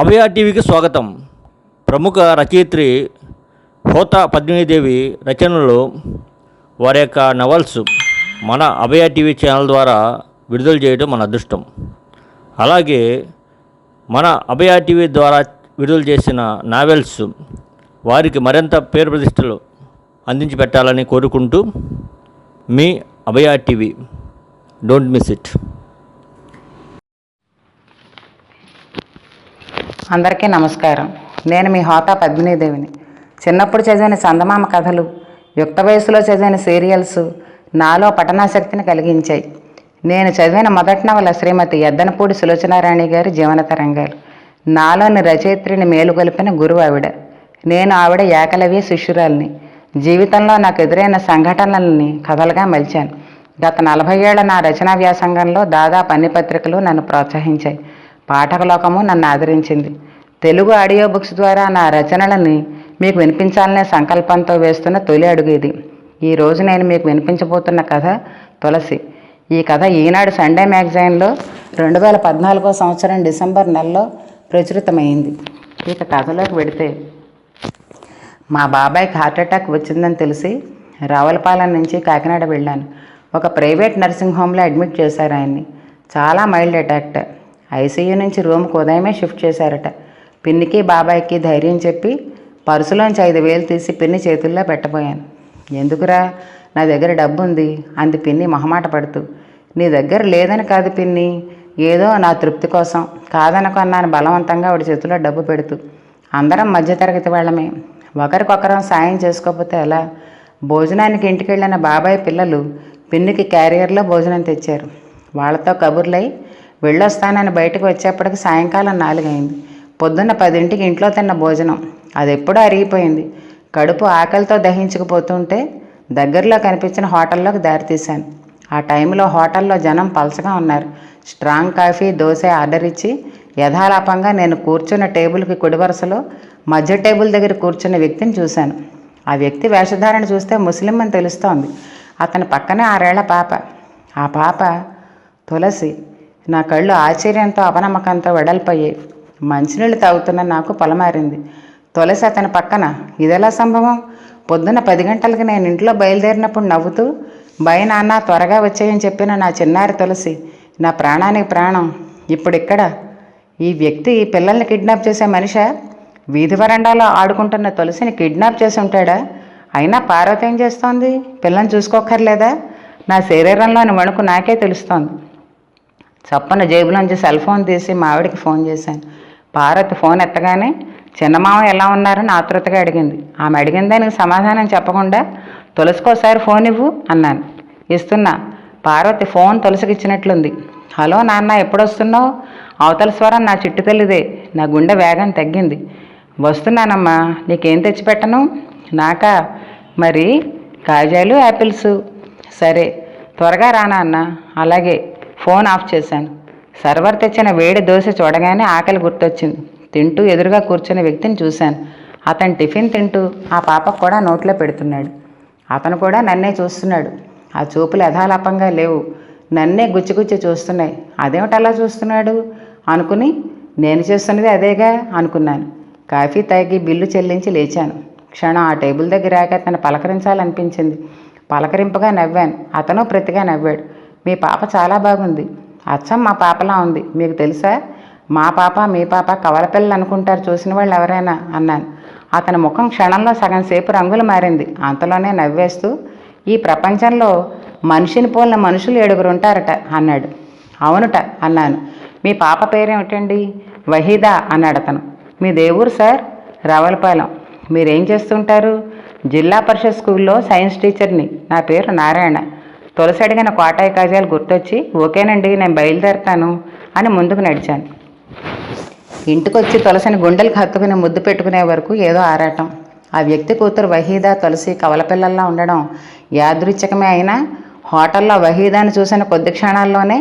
అభయ టీవీకి స్వాగతం. ప్రముఖ రచయిత్రి హోతా పద్మినీదేవి రచనలు వారి యొక్క నవల్స్ మన అభయ టీవీ ఛానల్ ద్వారా విడుదల చేయడం మన అదృష్టం. అలాగే మన అభయ టీవీ ద్వారా విడుదల చేసిన నావెల్స్ వారికి మరింత పేరు ప్రతిష్టలు అందించి పెట్టాలని కోరుకుంటూ మీ Abhaya TV. Don't miss it. అందరికీ నమస్కారం. నేను మీ హోతా పద్మినీదేవిని చిన్నప్పుడు చదివిన చందమామ కథలు యుక్త వయసులో చదివిన సీరియల్స్ నాలో పఠనాశక్తిని కలిగించాయి. నేను చదివిన మొదటి నవల శ్రీమతి ఎద్దనపూడి సులోచనారాణి గారి జీవన తరంగాలు. నాలోని రచయిత్రిని మేలుగొలిపిన గురువు ఆవిడ. నేను ఆవిడ ఏకలవ్య శిష్యురాల్ని. జీవితంలో నాకు ఎదురైన సంఘటనలని కథలుగా మలిచాను. గత నలభై ఏళ్ళ నా రచనా వ్యాసంగంలో దాదాపు అన్ని పత్రికలు నన్ను ప్రోత్సహించాయి. పాఠకలోకము నన్ను ఆదరించింది. తెలుగు ఆడియో బుక్స్ ద్వారా నా రచనలని మీకు వినిపించాలనే సంకల్పంతో వేస్తున్న తొలి అడుగు ఇది. ఈ రోజు నేను మీకు వినిపించబోతున్న కథ తులసి. ఈ కథ ఈనాడు సండే మ్యాగజైన్లో రెండు వేల పద్నాలుగో సంవత్సరం డిసెంబర్ నెలలో ప్రచురితమైంది. ఇక కథలోకి వెడితే మా బాబాయ్కి హార్ట్ అటాక్ వచ్చిందని తెలిసి రావులపాలెం నుంచి కాకినాడ వెళ్ళాను. ఒక ప్రైవేట్ నర్సింగ్ హోమ్లో అడ్మిట్ చేశారు ఆయన్ని. చాలా మైల్డ్ అటాక్ట్. ఐసీయూ నుంచి రూమ్కి ఉదయమే షిఫ్ట్ చేశారట. పిన్నికి బాబాయ్కి ధైర్యం చెప్పి పర్సులోంచి ఐదు వేలు తీసి పిన్ని చేతుల్లో పెట్టబోయాను. ఎందుకురా? నా దగ్గర డబ్బు ఉంది అంది పిన్ని మొహమాట పడుతూ. నీ దగ్గర లేదని కాదు పిన్ని. ఏదో నా తృప్తి కోసం. కాదనుకున్నాను బలవంతంగా ఆవిడ చేతిలో డబ్బు పెడుతూ. అందరం మధ్యతరగతి వాళ్ళమే. ఒకరికొకరం సాయం చేసుకోకపోతే ఎలా? భోజనానికి ఇంటికి వెళ్ళిన బాబాయ్ పిల్లలు పిన్నికి క్యారియర్లో భోజనం తెచ్చారు. వాళ్ళతో కబుర్లై వెళ్ళొస్తానని బయటకు వచ్చేప్పటికి సాయంకాలం నాలుగైంది. పొద్దున్న పదింటికి ఇంట్లో తిన్న భోజనం. అది ఎప్పుడూ అరిగిపోయింది. కడుపు ఆకలితో దహించకపోతుంటే దగ్గరలో కనిపించిన హోటల్లోకి దారితీశాను ఆ టైంలో హోటల్లో జనం పలసగా ఉన్నారు. స్ట్రాంగ్ కాఫీ దోశ ఆర్డర్ ఇచ్చి యథాలాపంగా నేను కూర్చున్న టేబుల్కి కుడి వరుసలో మధ్య టేబుల్ దగ్గర కూర్చున్న వ్యక్తిని చూశాను. ఆ వ్యక్తి వేషధారణ చూస్తే ముస్లిం అని తెలుస్తోంది. అతని పక్కనే ఆరేళ్ళ పాప. ఆ పాప తులసి. నా కళ్ళు ఆశ్చర్యంతో అపనమ్మకంతో వెడల్పోయాయి. మంచినీళ్ళు తాగుతున్న నాకు పొలమారింది. తులసి అతని పక్కన ఇదెలా సంభవం? పొద్దున్న పది గంటలకి నేను ఇంట్లో బయలుదేరినప్పుడు నవ్వుతూ భయ నాన్న త్వరగా వచ్చేయని చెప్పిన నా చిన్నారి తులసి నా ప్రాణానికి ప్రాణం. ఇప్పుడు ఇక్కడ ఈ వ్యక్తి ఈ పిల్లల్ని కిడ్నాప్ చేసే మనిషా? వీధి వరండాలో ఆడుకుంటున్న తులసిని కిడ్నాప్ చేసి ఉంటాడా? అయినా పార్వతి ఏం చేస్తోంది? పిల్లని చూసుకోక్కర్లేదా? నా శరీరంలోని వణుకు నాకే తెలుస్తోంది. చప్పన జేబులోంచి సెల్ ఫోన్ తీసి మా ఆవిడకి ఫోన్ చేశాను. పార్వతి ఫోన్ ఎత్తగానే చిన్నమామ ఎలా ఉన్నారని ఆతృతగా అడిగింది. ఆమె అడిగిన దానికి సమాధానం చెప్పకుండా తులసికోసారి ఫోన్ ఇవ్వు అన్నాను. ఇస్తున్నా పార్వతి ఫోన్ తులసికిచ్చినట్లుంది హలో నాన్న ఎప్పుడొస్తున్నావు? అవతల స్వరం నా చిట్టు తల్లిదే నా గుండె వేగం తగ్గింది. వస్తున్నానమ్మా నీకేం తెచ్చిపెట్టను? నాకా? మరి కాజాలు యాపిల్స్ సరే త్వరగా రానా అన్న అలాగే ఫోన్ ఆఫ్ చేశాను. సర్వర్ తెచ్చిన వేడి దోశ చూడగానే ఆకలి గుర్తొచ్చింది. తింటూ ఎదురుగా కూర్చున్న వ్యక్తిని చూశాను. అతను టిఫిన్ తింటూ ఆ పాపకు కూడా నోట్లో పెడుతున్నాడు. అతను కూడా నన్నే చూస్తున్నాడు. ఆ చూపులు యథాలాపంగా లేవు. నన్నే గుచ్చిగుచ్చి చూస్తున్నాయి. అదేమిటి అలా చూస్తున్నాడు? అనుకుని నేను చేస్తున్నది అదేగా అనుకున్నాను. కాఫీ తాగి బిల్లు చెల్లించి లేచాను. క్షణం ఆ టేబుల్ దగ్గర ఆక అతను పలకరించాలనిపించింది. పలకరింపుగా నవ్వాను. అతను ప్రతిగా నవ్వాడు. మీ పాప చాలా బాగుంది. అచ్చం మా పాపలా ఉంది. మీకు తెలుసా? మా పాప మీ పాప కవల పిల్లలు అనుకుంటారు. చూసిన వాళ్ళు ఎవరైనా అన్నాను. అతని ముఖం క్షణంలో సగం సేపు రంగులు మారింది. అంతలోనే నవ్వేస్తూ ఈ ప్రపంచంలో మనిషిని పోలిన మనుషులు ఏడుగురు ఉంటారట అన్నాడు. అవునుట అన్నాను. మీ పాప పేరేమిటండి? వహీదా అన్నాడు అతను. మీ దేవురు సార్ రావులపాలెం. మీరేం చేస్తుంటారు? జిల్లా పరిషత్ స్కూల్లో సైన్స్ టీచర్ని. నా పేరు నారాయణ. తులసి అడిగిన కోటాయి కాజాలు గుర్తొచ్చి ఓకేనండి నేను బయలుదేరుతాను అని ముందుకు నడిచాను. ఇంటికొచ్చి తులసిని గుండెలకు హత్తుకుని ముద్దు పెట్టుకునే వరకు ఏదో ఆరాటం. ఆ వ్యక్తి కూతురు వహీదా తులసి కవలపిల్లల్లా ఉండడం యాదృచ్ఛికమే అయినా హోటల్లో వహీదాని చూసిన కొద్ది క్షణాల్లోనే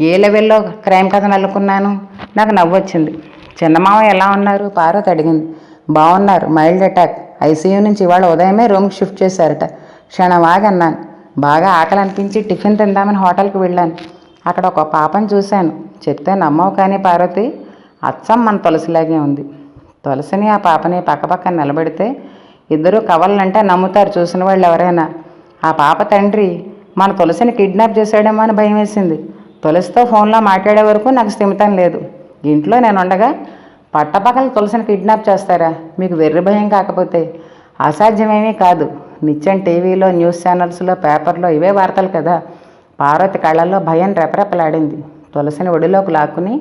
ఏ లెవెల్లో క్రైమ్ కథను అల్లుకున్నాను నాకు నవ్వొచ్చింది. చిన్నమామ ఎలా ఉన్నారు? పార్వతి అడిగింది. బాగున్నారు మైల్డ్ అటాక్. ఐసీయూ నుంచి ఇవాళ ఉదయమే రూమ్కి షిఫ్ట్ చేశారట. క్షణం ఆగన్నాను. బాగా ఆకలి అనిపించి టిఫిన్ తిందామని హోటల్కి వెళ్ళాను. అక్కడ ఒక పాపను చూశాను. చెప్తే నమ్మవు కానీ పార్వతి అచ్చం మన తులసిలాగే ఉంది. తులసిని ఆ పాపని పక్కపక్కన నిలబెడితే ఇద్దరూ కవలంటే నమ్ముతారు చూసిన వాళ్ళు ఎవరైనా. ఆ పాప తండ్రి మన తులసిని కిడ్నాప్ చేసాడేమో అని భయం వేసింది. తులసితో ఫోన్లో మాట్లాడే వరకు నాకు స్థిమితం లేదు. ఇంట్లో నేను ఉండగా పట్టపక్కల తులసిని కిడ్నాప్ చేస్తారా? మీకు వెర్రి భయం కాకపోతే. అసాధ్యమేమీ కాదు. నిత్యం టీవీలో న్యూస్ ఛానల్స్లో పేపర్లో ఇవే వార్తలు కదా. పార్వతి కళ్ళల్లో భయం రెపరెపలాడింది. తులసిని ఒడిలోకి లాక్కుని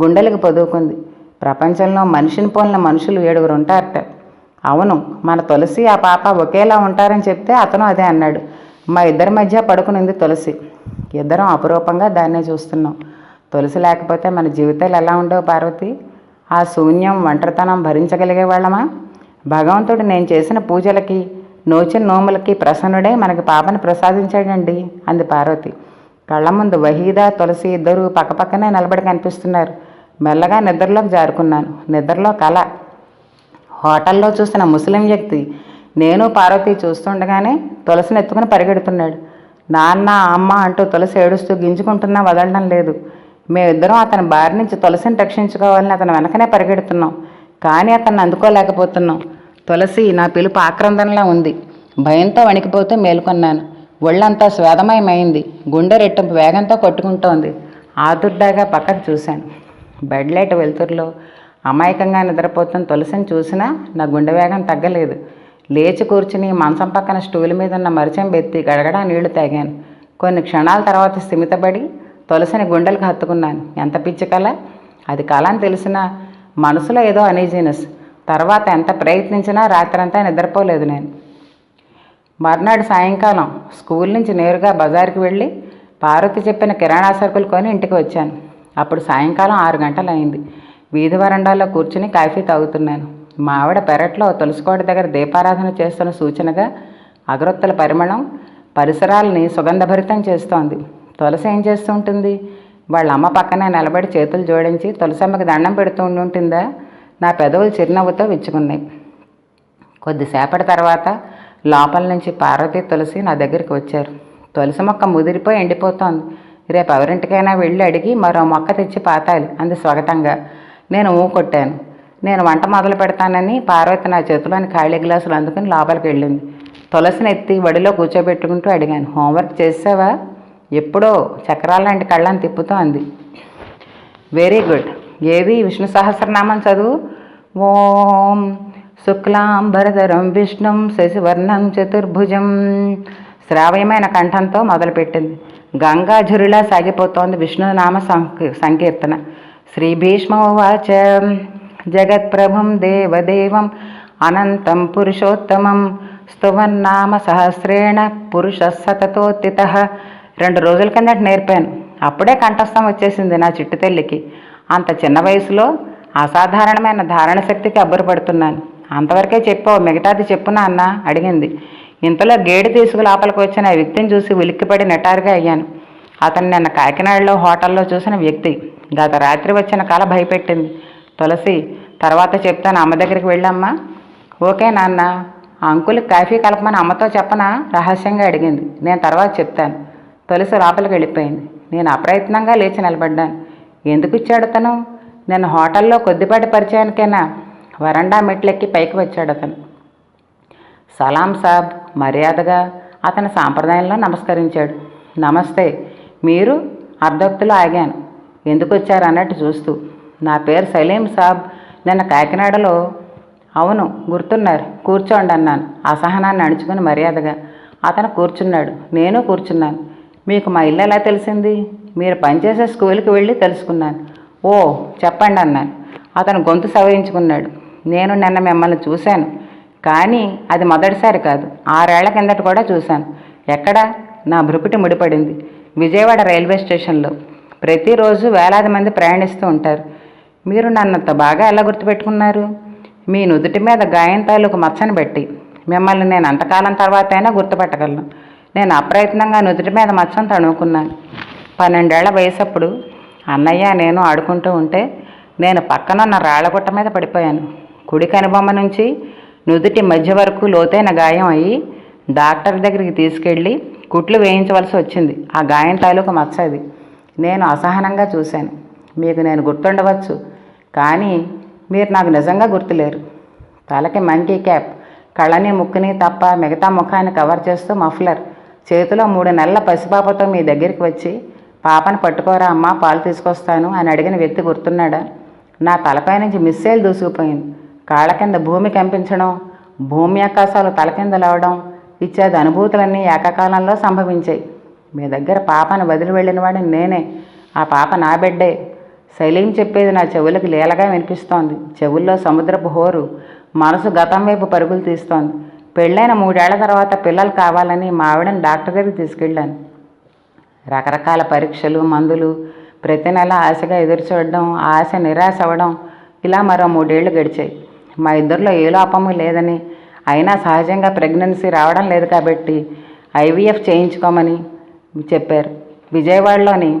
గుండెలకు పొదువుకుంది. ప్రపంచంలో మనిషిని పోలిన మనుషులు ఏడుగురు ఉంటారట. అవును మన తులసి ఆ పాప ఒకేలా ఉంటారని చెప్తే అతను అదే అన్నాడు. మా ఇద్దరి మధ్య పడుకునింది తులసి. ఇద్దరం అపురూపంగా దాన్నే చూస్తున్నాం. తులసి లేకపోతే మన జీవితాలు ఎలా ఉండవు పార్వతి? ఆ శూన్యం ఒంటరితనం భరించగలిగే వాళ్ళమా? భగవంతుడు నేను చేసిన పూజలకి నోచిన నోములకి ప్రసన్నుడే మనకి పాపని ప్రసాదించాడండి అంది పార్వతి. కళ్ళ ముందు వహీదా తులసి ఇద్దరు పక్కపక్కనే నిలబడి కనిపిస్తున్నారు. మెల్లగా నిద్రలోకి జారుకున్నాను. నిద్రలో కళ హోటల్లో చూసిన ముస్లిం వ్యక్తి నేను పార్వతి చూస్తుండగానే తులసిని ఎత్తుకుని పరిగెడుతున్నాడు. నాన్న అమ్మ అంటూ తులసి ఏడుస్తూ గింజుకుంటున్నా వదలడం లేదు. మేమిద్దరం అతని బారి నుంచి తులసిని రక్షించుకోవాలని అతను వెనకనే పరిగెడుతున్నాం. కానీ అతన్ని అందుకోలేకపోతున్నాం. తులసి నా పిలుపు ఆక్రందనలా ఉంది. భయంతో వణికిపోతూ మేల్కొన్నాను. ఒళ్ళంతా స్వేదమయమైంది. గుండె రెట్టింపు వేగంతో కొట్టుకుంటోంది. ఆదుర్దాగా పక్కకు చూశాను. బెడ్ లైట్ వెలుతురులో అమాయకంగా నిద్రపోతున్న తులసిని చూసినా నా గుండె వేగం తగ్గలేదు. లేచి కూర్చుని మంచం పక్కన స్టూల్ మీద ఉన్న మరిచం బెత్తి గడగడా నీళ్ళు తాగాను. కొన్ని క్షణాల తర్వాత స్థిమితపడి తులసిని గుండెలకు హత్తుకున్నాను. ఎంత పిచ్చి కల? అది కళ అని తెలిసినా మనసులో ఏదో అనీజీనెస్ తర్వాత ఎంత ప్రయత్నించినా రాత్రంతా నిద్రపోలేదు నేను. మర్నాడు సాయంకాలం స్కూల్ నుంచి నేరుగా బజార్కి వెళ్ళి పార్వతి చెప్పిన కిరాణా సరుకులు కొని ఇంటికి వచ్చాను. అప్పుడు సాయంకాలం ఆరు గంటలు అయింది వీధి వరండాలో కూర్చుని కాఫీ తాగుతున్నాను. మా ఆవిడ పెరట్లో తులసికోట దగ్గర దీపారాధన చేస్తున్న సూచనగా అగరొత్తుల పరిమళం పరిసరాలని సుగంధభరితం చేస్తోంది. తులసి ఏం చేస్తూ ఉంటుంది? వాళ్ళ అమ్మ పక్కనే నిలబడి చేతులు జోడించి తులసమ్మకి దండం పెడుతూ ఉంటుందా నా పెదవులు చిరునవ్వుతో విచ్చుకున్నాయి. కొద్దిసేపటి తర్వాత లోపల నుంచి పార్వతి తులసి నా దగ్గరికి వచ్చారు. తులసి మొక్క ముదిరిపోయి ఎండిపోతోంది. రేపు ఎవరింటికైనా వెళ్ళి అడిగి మరో మొక్క తెచ్చి పాతాలి అంది స్వాగతంగా. నేను ఊ కొట్టాను. నేను వంట మొదలు పెడతానని పార్వతి నా చేతిలోని ఖాళీ గ్లాసులు అందుకుని లోపలికి వెళ్ళింది. తులసిని ఎత్తి వడిలో కూర్చోబెట్టుకుంటూ అడిగాను హోంవర్క్ చేసావా? ఎప్పుడో చక్రాల లాంటి కళ్ళని తిప్పుతూ అంది వెరీ గుడ్. ఏది? విష్ణు సహస్రనామం చదువు. ఓం శుక్లాంబరధరం విష్ణుం శశివర్ణం చతుర్భుజం. శ్రావ్యమైన కంఠంతో మొదలుపెట్టింది. గంగాఝురిలా సాగిపోతోంది విష్ణునామ సంకీ సంకీర్తన. శ్రీ భీష్మోవాచ జగత్ప్రభుం దేవదేవం అనంతం పురుషోత్తమం స్తువన్నామ సహస్రేణ పురుష సతతోత్తిత. రెండు రోజుల కిందట నేర్పాను. అప్పుడే కంఠస్థం వచ్చేసింది నా చిట్టు తల్లికి. అంత చిన్న వయసులో అసాధారణమైన ధారణ శక్తికి అబ్బురపడుతున్నాను. అంతవరకే చెప్పావు మిగతాది చెప్పునా అన్న అడిగింది. ఇంతలో గేడు తీసుకు లోపలికి వచ్చిన ఆ వ్యక్తిని చూసి ఉలిక్కిపడి నెటారుగా అయ్యాను. అతను నిన్న కాకినాడలో హోటల్లో చూసిన వ్యక్తి. గత రాత్రి వచ్చిన కళ భయపెట్టింది. తులసి తర్వాత చెప్తాను అమ్మ దగ్గరికి వెళ్ళమ్మా. ఓకే నాన్న. అంకుల్ కాఫీ కలపమని అమ్మతో చెప్పనా? రహస్యంగా అడిగింది. నేను తర్వాత చెప్తాను. తులసి లోపలికి వెళ్ళిపోయింది. నేను అప్రయత్నంగా లేచి నిలబడ్డాను. ఎందుకు ఇచ్చాడు అతను నేను హోటల్లో కొద్దిపాటి పరిచయానికైనా వరండా మెట్లెక్కి పైకి వచ్చాడు అతను సలాం సాబ్ మర్యాదగా అతని సాంప్రదాయంలో నమస్కరించాడు. నమస్తే మీరు అర్ధక్తులు ఆగాను. ఎందుకు వచ్చారు అన్నట్టు చూస్తూ. నా పేరు సలీం సాబ్. నిన్న కాకినాడలో అవును గుర్తున్నారు. కూర్చోండి అన్నాను. అసహనాన్ని అణుచుకుని మర్యాదగా. అతను కూర్చున్నాడు. నేను కూర్చున్నాను. మీకు మా ఇల్లు ఎలా తెలిసింది? మీరు పనిచేసే స్కూల్కి వెళ్ళి తెలుసుకున్నాను. ఓ చెప్పండి అన్నాను. అతను గొంతు సవరించుకున్నాడు నేను నిన్న మిమ్మల్ని చూశాను. కానీ అది మొదటిసారి కాదు. ఆరేళ్ళ కిందట కూడా చూశాను. ఎక్కడ? నా భృకుటి ముడిపడింది. విజయవాడ రైల్వే స్టేషన్లో. ప్రతిరోజు వేలాది మంది ప్రయాణిస్తూ ఉంటారు. మీరు నన్ను అంత బాగా ఎలా గుర్తుపెట్టుకున్నారు? మీ నుదుటి మీద గాయం తాలూకు మచ్చని పెట్టి మిమ్మల్ని నేను అంతకాలం తర్వాత అయినా గుర్తుపట్టగలను. నేను అప్రయత్నంగా నుదుటి మీద మచ్చను తణుకున్నాను పన్నెండేళ్ళ వయసప్పుడు అన్నయ్య నేను ఆడుకుంటూ ఉంటే నేను పక్కనున్న రాళ్ళగుట్ట మీద పడిపోయాను. కుడి కనుబొమ్మ నుంచి నుదుటి మధ్య వరకు లోతైన గాయం అయ్యి డాక్టర్ దగ్గరికి తీసుకెళ్ళి కుట్లు వేయించవలసి వచ్చింది. ఆ గాయం తాలూకు మచ్చ అది. నేను అసహనంగా చూశాను. మీకు నేను గుర్తుండవచ్చు కానీ మీరు నాకు నిజంగా గుర్తులేరు. తలకి మంకీ క్యాప్ కళ్ళని ముక్కుని తప్ప మిగతా ముఖాన్ని కవర్ చేస్తూ మఫ్లర్ చేతిలో మూడు నెలల పసిపాపతో మీ దగ్గరికి వచ్చి పాపని పట్టుకోరా అమ్మా పాలు తీసుకొస్తాను అని అడిగిన వ్యక్తి గుర్తున్నాడా? నా తలపై నుంచి మిస్సైల్ దూసుకుపోయింది. కాళ్ళ కింద భూమి కంపించడం భూమి ఆకాశాలు తల కింద లేవడం ఇచ్చేది అనుభూతులన్నీ ఏకకాలంలో సంభవించాయి. మీ దగ్గర పాపను వదిలి వెళ్ళిన వాడిని నేనే. ఆ పాప నా బిడ్డే. శైలీం చెప్పేది నా చెవులకు లీలగా వినిపిస్తోంది. చెవుల్లో సముద్రపు హోరు మనసు గతం వైపు పరుగులు తీస్తోంది. పెళ్ళైన మూడేళ్ళ తర్వాత పిల్లలు కావాలని మా ఆవిడని డాక్టర్ దగ్గరికి తీసుకెళ్ళాను. రకరకాల పరీక్షలు మందులు. ప్రతి నెల ఆశగా ఎదురు చూడడం ఆశ నిరాశ అవ్వడం ఇలా మరో మూడేళ్ళు గడిచాయి. మా ఇద్దరిలో ఏ లోపము లేదని. అయినా సహజంగా ప్రెగ్నెన్సీ రావడం లేదు కాబట్టి ఐవీఎఫ్ చేయించుకోమని చెప్పారు. విజయవాడలోని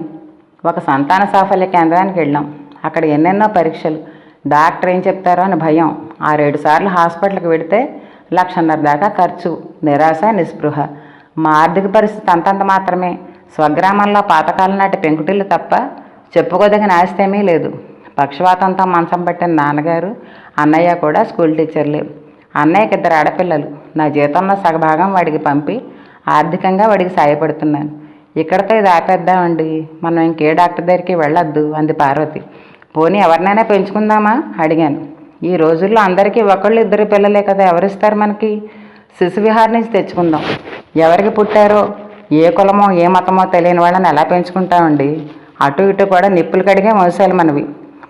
ఒక సంతాన సాఫల్య కేంద్రానికి వెళ్ళాం. అక్కడ ఎన్నెన్నో పరీక్షలు. డాక్టర్ ఏం చెప్తారో అని భయం. ఆరేడు సార్లు హాస్పిటల్కి వెడితే లక్షన్నర దాకా ఖర్చు నిరాశ నిస్పృహ. మా ఆర్థిక పరిస్థితి అంతంత మాత్రమే. స్వగ్రామంలో పాతకాలం నాటి పెంకుటిల్లు తప్ప చెప్పుకోదగిన ఆస్తేమీ ఏమీ లేదు. పక్షవాతంతో మంచం పట్టిన నాన్నగారు అన్నయ్య కూడా స్కూల్ టీచర్లే. అన్నయ్యకి ఇద్దరు ఆడపిల్లలు. నా జీతంలో సగభాగం వాడికి పంపి ఆర్థికంగా వాడికి సాయపడుతున్నాను. ఇక్కడతో ఇది ఆపేద్దామండి. మనం ఇంకే డాక్టర్ దగ్గరికి వెళ్ళొద్దు అంది పార్వతి. పోనీ ఎవరినైనా పెంచుకుందామా? అడిగాను. ఈ రోజుల్లో అందరికీ ఒకళ్ళు ఇద్దరు పిల్లలే కదా ఎవరిస్తారు మనకి? శిశువిహార్ నుంచి తెచ్చుకుందాం. ఎవరికి పుట్టారో? ఏ కులమో ఏ మతమో తెలియని వాళ్ళని ఎలా పెంచుకుంటామండి? అటు ఇటు కూడా నిప్పులు కడిగే వంశాలు మనవి.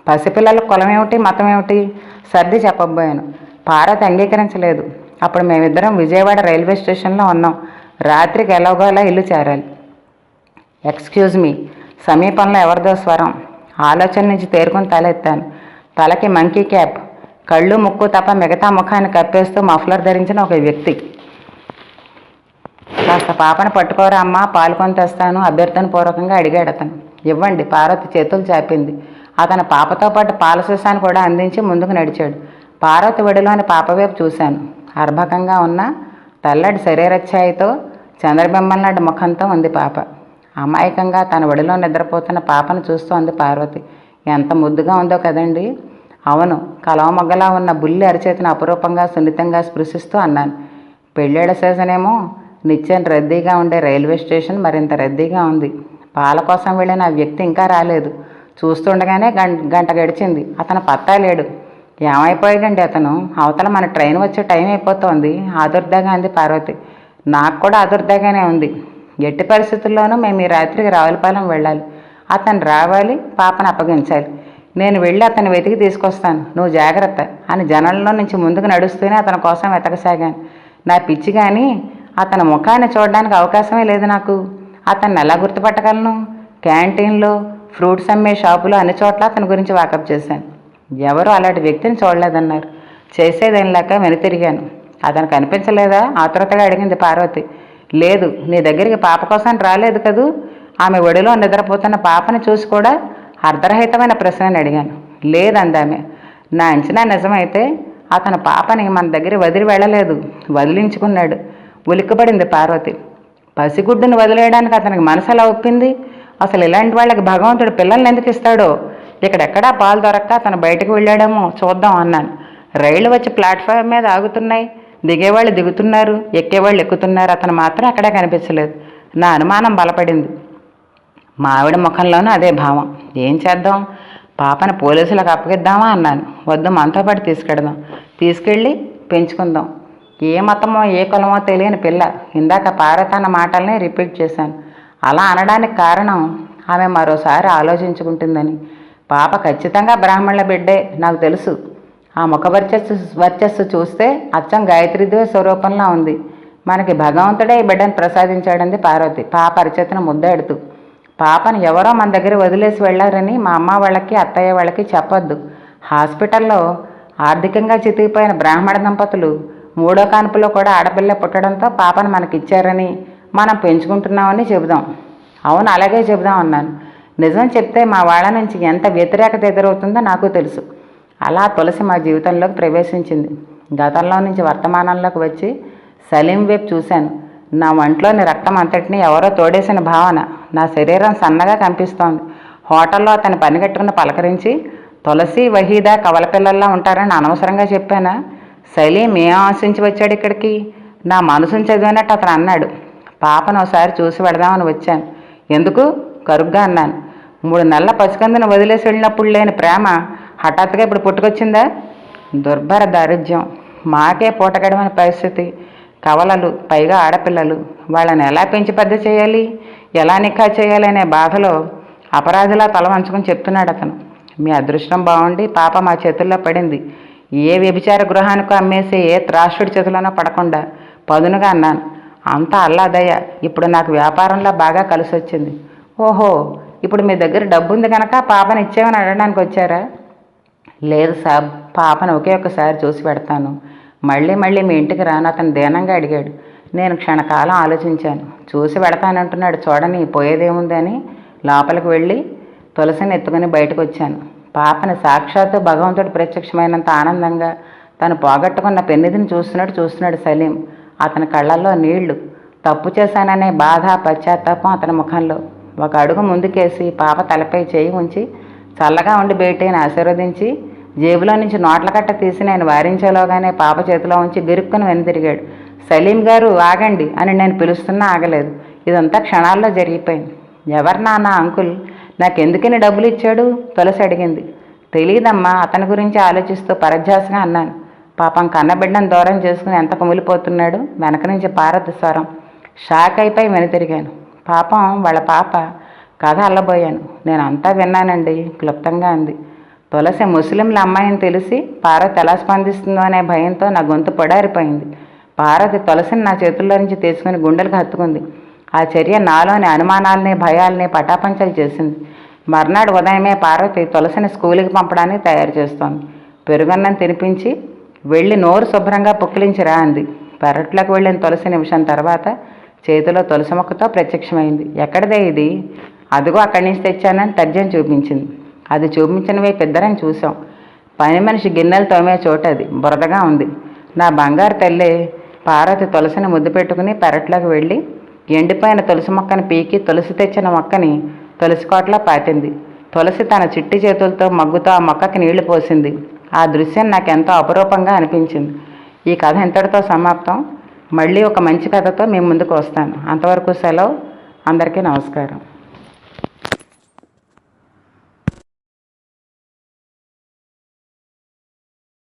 పసిపిల్లల కులం ఏమిటి మతం ఏమిటి సర్ది చెప్పబోయాను. పార్వతి అంగీకరించలేదు. అప్పుడు మేమిద్దరం విజయవాడ రైల్వే స్టేషన్లో ఉన్నాం. రాత్రికి ఎలాగోలా ఇల్లు చేరాలి. ఎక్స్క్యూజ్ మీ సమీపంలో ఎవరిదో స్వరం. ఆలోచన నుంచి తేరుకుని తలెత్తాను. తలకి మంకీ క్యాప్. కళ్ళు ముక్కు తప్ప మిగతా ముఖాన్ని కప్పేస్తూ మఫ్లర్ ధరించిన ఒక వ్యక్తి. కాస్త పాపను పట్టుకోరా అమ్మా పాలు కొని తెస్తాను అభ్యర్థన పూర్వకంగా అడిగాడు అతను. ఇవ్వండి పార్వతి చేతులు చాపింది. అతను పాపతో పాటు పాల కూడా అందించి ముందుకు నడిచాడు. పార్వతి ఒడిలోని పాప వైపు చూశాను. అర్భకంగా ఉన్న తెల్లటి శరీరఛాయతో చంద్రబింబం లాంటి ముఖంతో ఉంది పాప. అమాయకంగా తన ఒడిలో నిద్రపోతున్న పాపను చూస్తూ ఉంది పార్వతి. ఎంత ముద్దుగా ఉందో కదండి. అవును కలవమొగ్గలా ఉన్న బుల్లి అరిచేతిని అపురూపంగా సున్నితంగా స్పృశిస్తూ అన్నాను. పెళ్ళేళ్ళ సీజనేమో నిత్యం రద్దీగా ఉండే రైల్వే స్టేషన్ మరింత రద్దీగా ఉంది. పాల కోసం వెళ్ళిన ఆ వ్యక్తి ఇంకా రాలేదు. చూస్తుండగానే గంట గంట గడిచింది. అతను పత్తా లేడు. ఏమైపోయాడండి అతను? అవతల మన ట్రైన్ వచ్చే టైం అయిపోతోంది. ఆదుర్దాగా అంది పార్వతి. నాకు కూడా ఆదుర్దాగానే ఉంది. ఎట్టి పరిస్థితుల్లోనూ మేము ఈ రాత్రికి రావులపాలెం వెళ్ళాలి. అతను రావాలి పాపను అప్పగించాలి. నేను వెళ్ళి అతను వెతికి తీసుకొస్తాను. నువ్వు జాగ్రత్త అని జనంలో నుంచి ముందుకు నడుస్తూనే అతని కోసం వెతకసాగాను. నా పిచ్చి కానీ అతని ముఖాన్ని చూడడానికి అవకాశమే లేదు నాకు. అతన్ని ఎలా గుర్తుపట్టగలను? క్యాంటీన్లో ఫ్రూట్స్ అమ్మే షాపులో అన్ని చోట్ల అతని గురించి వాకప్ చేశాను. ఎవరు అలాంటి వ్యక్తిని చూడలేదన్నారు. చేసేదేం వెను తిరిగాను అతను కనిపించలేదా? ఆతురతగా అడిగింది పార్వతి. లేదు నీ దగ్గరికి పాప కోసం రాలేదు కదూ? ఆమె ఒడిలో నిద్రపోతున్న పాపని చూసి కూడా అర్ధరహితమైన ప్రశ్నని అడిగాను. లేదందామె నా అంచనా నిజమైతే అతను పాపని మన దగ్గర వదిలి వెళ్ళలేదు. వదిలించుకున్నాడు. ఉలిక్కబడింది పార్వతి. పసిగుడ్డును వదిలేయడానికి అతనికి మనసు ఎలా ఒప్పింది? అసలు ఇలాంటి వాళ్ళకి భగవంతుడు పిల్లల్ని ఎందుకు ఇస్తాడో? ఇక్కడెక్కడా పాలు దొరక్క అతను బయటకు వెళ్ళాడేమో చూద్దాం అన్నాను. రైళ్ళు వచ్చి ప్లాట్ఫామ్ మీద ఆగుతున్నాయి. దిగేవాళ్ళు దిగుతున్నారు. ఎక్కేవాళ్ళు ఎక్కుతున్నారు. అతను మాత్రం అక్కడే కనిపించలేదు. నా అనుమానం బలపడింది. మా ఆవిడ ముఖంలోనూ అదే భావం. ఏం చేద్దాం? పాపను పోలీసులకు అప్పగిద్దామా అన్నాను. వద్దు మనతో పాటు తీసుకెడదాం. తీసుకెళ్ళి పెంచుకుందాం. ఏ మతమో ఏ కులమో తెలియని పిల్ల. ఇందాక పారతన్న మాటల్ని రిపీట్ చేశాను. అలా అనడానికి కారణం ఆమె మరోసారి ఆలోచించుకుంటుందని. పాప ఖచ్చితంగా బ్రాహ్మణుల బిడ్డే నాకు తెలుసు. ఆ ముఖ వర్చస్సు వర్చస్సు చూస్తే అచ్చం గాయత్రీదేవి స్వరూపంలో ఉంది. మనకి భగవంతుడే ఈ బిడ్డను ప్రసాదించాడంది పార్వతి. పాప అరిచేతను ముద్దెడుతూ పాపను ఎవరో మన దగ్గర వదిలేసి వెళ్ళారని మా అమ్మ వాళ్ళకి అత్తయ్య వాళ్ళకి చెప్పొద్దు. హాస్పిటల్లో ఆర్థికంగా చితికిపోయిన బ్రాహ్మణ దంపతులు మూడో కాన్పులో కూడా ఆడపిల్ల పుట్టడంతో పాపను మనకి ఇచ్చారని మనం పెంచుకుంటున్నామని చెబుదాం. అవును అలాగే చెబుదాం అన్నాను. నిజం చెప్తే మా వాళ్ళ నుంచి ఎంత వ్యతిరేకత ఎదురవుతుందో నాకు తెలుసు. అలా తులసి మా జీవితంలోకి ప్రవేశించింది. గతంలో నుంచి వర్తమానంలోకి వచ్చి సలీం వైపు చూశాను. నా ఒంట్లోని రక్తం అంతటిని ఎవరో తోడేసిన భావన నా శరీరం సన్నగా కనిపిస్తోంది హోటల్లో అతని పని కట్టుకుని పలకరించి తులసి వహీదా కవల పిల్లల్లా ఉంటారని అనవసరంగా చెప్పానా? శైలి ఏం ఆశించి వచ్చాడు ఇక్కడికి? నా మనసుని చదివినట్టు అతను అన్నాడు. పాపను ఒకసారి చూసి పెడదామని వచ్చాను. ఎందుకు? కరుగ్గా అన్నాను. మూడు నెలల పసికందును వదిలేసి వెళ్ళినప్పుడు లేని ప్రేమ హఠాత్తుగా ఇప్పుడు పుట్టుకొచ్చిందా? దుర్భర దారిద్ర్యం మాకే పూటగడమని పరిస్థితి. కవలలు పైగా ఆడపిల్లలు. వాళ్ళని ఎలా పెంచి పెద్ద చేయాలి? ఎలా నిఖా చేయాలి అనే బాధలో అపరాధిలా తల వంచుకొని చెప్తున్నాడు అతను. మీ అదృష్టం బాగుండి పాప మా చేతుల్లో పడింది. ఏ వ్యభిచార గృహానికో అమ్మేసి ఏ త్రాష్ట్రుడి చేతిలోనో పడకుండా పదునుగా అన్నాను. అంతా అల్లాదయ్య ఇప్పుడు నాకు వ్యాపారంలో బాగా కలిసి వచ్చింది ఓహో ఇప్పుడు మీ దగ్గర డబ్బు ఉంది కనుక పాపని ఇచ్చేమని అడగడానికి వచ్చారా? లేదు సాబ్ పాపను ఒకే ఒక్కసారి చూసి పెడతాను. మళ్ళీ మళ్ళీ మీ ఇంటికి రాను అతను దీనంగా అడిగాడు. నేను క్షణకాలం ఆలోచించాను. చూసి పెడతానంటున్నాడు చూడని పోయేదేముంది అని లోపలికి వెళ్ళి తులసిని ఎత్తుకుని బయటకు వచ్చాను. పాపని సాక్షాత్తు భగవంతుడు ప్రత్యక్షమైనంత ఆనందంగా తను పోగొట్టుకున్న పెన్నిధిని చూస్తున్నాడు చూస్తున్నాడు సలీం. అతని కళ్ళల్లో నీళ్ళు. తప్పు చేశాననే బాధ పశ్చాత్తాపం అతని ముఖంలో. ఒక అడుగు ముందుకేసి పాప తలపై చేయి ఉంచి చల్లగా ఉండి బయటని ఆశీర్వదించి జేబులో నుంచి నోట్ల కట్ట తీసి నేను వారించేలోగానే పాప చేతిలో ఉంచి గిరుక్కుని వెనుతిరిగాడు సలీం గారు ఆగండి అని నేను పిలుస్తున్నా ఆగలేదు. ఇదంతా క్షణాల్లో జరిగిపోయింది. ఎవరు నాన్న అంకుల్? నాకెందుకని డబ్బులు ఇచ్చాడు తులసి అడిగింది. తెలియదమ్మా అతని గురించి ఆలోచిస్తూ పరధ్యాసగా అన్నాను. పాపం కన్నబిడ్డను దూరం చేసుకుని ఎంత కుమిలిపోతున్నాడు? వెనక నుంచి పారద్దు స్వరం. షాక్ అయిపోయి వెనుతిరిగాను. పాపం వాళ్ళ పాప. కథ అల్లబోయాను. నేను అంతా విన్నానండి క్లుప్తంగా అంది. తులసి ముస్లింల అమ్మాయిని తెలిసి పార్వతి ఎలా స్పందిస్తుందో అనే భయంతో నా గొంతు పొడారిపోయింది. పార్వతి తులసిని నా చేతుల్లో నుంచి తీసుకుని గుండెలకు హత్తుకుంది. ఆ చర్య నాలోని అనుమానాలని భయాల్ని పటాపంచలు చేసింది. మర్నాడు ఉదయమే పార్వతి తులసిని స్కూల్కి పంపడానికి తయారు చేస్తోంది. పెరుగన్నం తినిపించి వెళ్ళి నోరు శుభ్రంగా పుక్కిలించిరా అంది. పెరట్లోకి వెళ్ళిన తులసి నిమిషం తర్వాత చేతిలో తులసి మొక్కతో ప్రత్యక్షమైంది. ఎక్కడిదే ఇది? అదిగో అక్కడి నుంచి తెచ్చానని తర్జం చూపించింది. అది చూపించినవే పెద్దరని చూసాం పని మనిషి గిన్నెలు తోమే చోట అది. బురదగా ఉంది. నా బంగారు తల్లి పార్వతి తులసిని ముద్దు పెట్టుకుని పెరట్లోకి వెళ్ళి ఎండిపోయిన తులసి మొక్కని పీకి తులసి తెచ్చిన మొక్కని తులసికోటలో పాతింది. తులసి తన చిట్టి చేతులతో మగ్గుతో ఆ మొక్కకి నీళ్ళు పోసింది. ఆ దృశ్యం నాకు ఎంతో అపరూపంగా అనిపించింది. ఈ కథ ఇంతటితో సమాప్తం. మళ్ళీ ఒక మంచి కథతో మేము ముందుకు వస్తాను. అంతవరకు సెలవు. అందరికీ నమస్కారం.